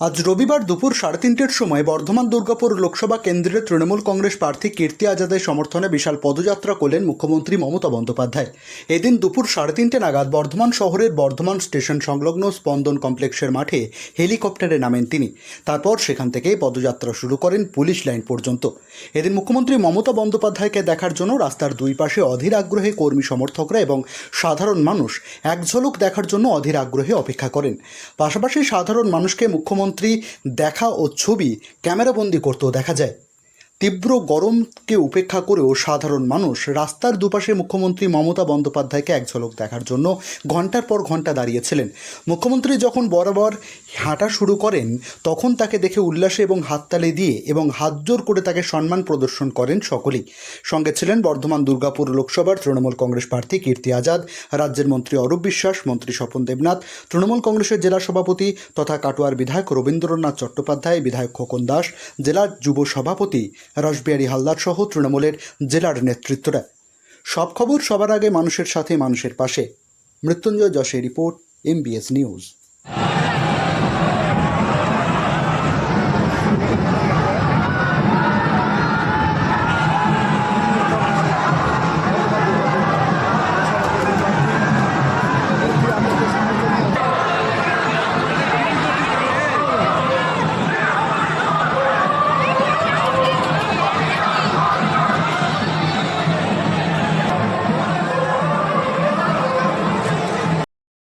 আজ রবিবার দুপুর সাড়ে তিনটের সময় বর্ধমান দুর্গাপুর লোকসভা কেন্দ্রের তৃণমূল কংগ্রেস প্রার্থী কীর্তি আজাদের সমর্থনে বিশাল পদযাত্রা করলেন মুখ্যমন্ত্রী মমতা বন্দ্যোপাধ্যায়। এদিন দুপুর সাড়ে তিনটে নাগাদ বর্ধমান শহরের বর্ধমান স্টেশন সংলগ্ন স্পন্দন কমপ্লেক্সের মাঠে হেলিকপ্টারে নামেন তিনি। তারপর সেখান থেকে পদযাত্রা শুরু করেন পুলিশ লাইন পর্যন্ত। এদিন মুখ্যমন্ত্রী মমতা বন্দ্যোপাধ্যায়কে দেখার জন্য রাস্তার দুই পাশে অধীর আগ্রহে কর্মী সমর্থকরা এবং সাধারণ মানুষ এক ঝলক দেখার জন্য অধীর আগ্রহে অপেক্ষা করেন। পাশাপাশি সাধারণ মানুষকে মুখ্যমন্ত্রী দেখা ও ছবি ক্যামেরাবন্দি করতেও দেখা যায়। তীব্র গরমকে উপেক্ষা করেও সাধারণ মানুষ রাস্তার দুপাশে মুখ্যমন্ত্রী মমতা বন্দ্যোপাধ্যায়কে এক ঝলক দেখার জন্য ঘণ্টার পর ঘণ্টা দাঁড়িয়েছিলেন। মুখ্যমন্ত্রী যখন বরাবর হাঁটা শুরু করেন, তখন তাকে দেখে উল্লাসে এবং হাততালি দিয়ে এবং হাত জোর করে তাকে সম্মান প্রদর্শন করেন সকলেই। সঙ্গে ছিলেন বর্ধমান দুর্গাপুর লোকসভার তৃণমূল কংগ্রেস প্রার্থী কীর্তি আজাদ, রাজ্যের মন্ত্রী অরূপ বিশ্বাস, মন্ত্রী স্বপন দেবনাথ, তৃণমূল কংগ্রেসের জেলা সভাপতি তথা কাটোয়ার বিধায়ক রবীন্দ্রনাথ চট্টোপাধ্যায়, বিধায়ক খোকন দাস জেলার যুব সভাপতি রসবিহারী হালদার সহ তৃণমূলের জেলার নেতৃত্বরা। সব খবর সবার আগে মানুষের সাথে মানুষের পাশে। মৃত্যুঞ্জয় যশের রিপোর্ট এমবিএস নিউজ